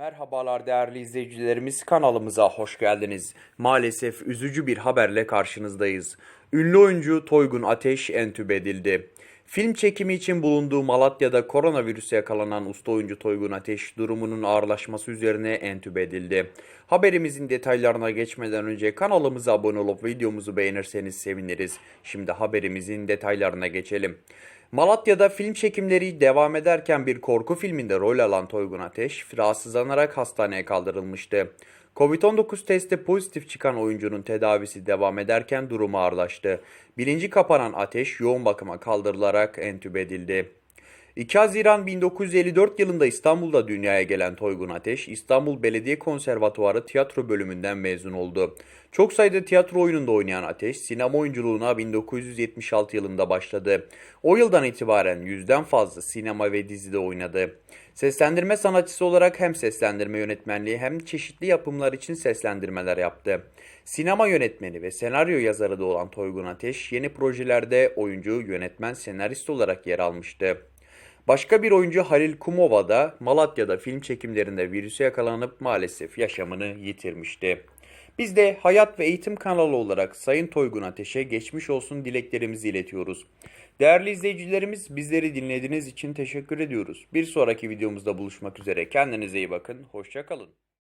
Merhabalar değerli izleyicilerimiz kanalımıza hoş geldiniz. Maalesef üzücü bir haberle karşınızdayız. Ünlü oyuncu Toygun Ateş entübe edildi. Film çekimi için bulunduğu Malatya'da koronavirüse yakalanan usta oyuncu Toygun Ateş durumunun ağırlaşması üzerine entübe edildi. Haberimizin detaylarına geçmeden önce kanalımıza abone olup videomuzu beğenirseniz seviniriz. Şimdi haberimizin detaylarına geçelim. Malatya'da film çekimleri devam ederken bir korku filminde rol alan Toygun Ateş rahatsızlanarak hastaneye kaldırılmıştı. Covid-19 testi pozitif çıkan oyuncunun tedavisi devam ederken durumu ağırlaştı. Bilinci kapanan Ateş yoğun bakıma kaldırılarak entübe edildi. 2 Haziran 1954 yılında İstanbul'da dünyaya gelen Toygun Ateş, İstanbul Belediye Konservatuarı tiyatro bölümünden mezun oldu. Çok sayıda tiyatro oyununda oynayan Ateş, sinema oyunculuğuna 1976 yılında başladı. O yıldan itibaren yüzden fazla sinema ve dizide oynadı. Seslendirme sanatçısı olarak hem seslendirme yönetmenliği hem çeşitli yapımlar için seslendirmeler yaptı. Sinema yönetmeni ve senaryo yazarı da olan Toygun Ateş, yeni projelerde oyuncu, yönetmen, senarist olarak yer almıştı. Başka bir oyuncu Halil Kumova da Malatya'da film çekimlerinde virüse yakalanıp maalesef yaşamını yitirmişti. Biz de Hayat ve Eğitim kanalı olarak Sayın Toygun Ateş'e geçmiş olsun dileklerimizi iletiyoruz. Değerli izleyicilerimiz bizleri dinlediğiniz için teşekkür ediyoruz. Bir sonraki videomuzda buluşmak üzere. Kendinize iyi bakın. Hoşçakalın.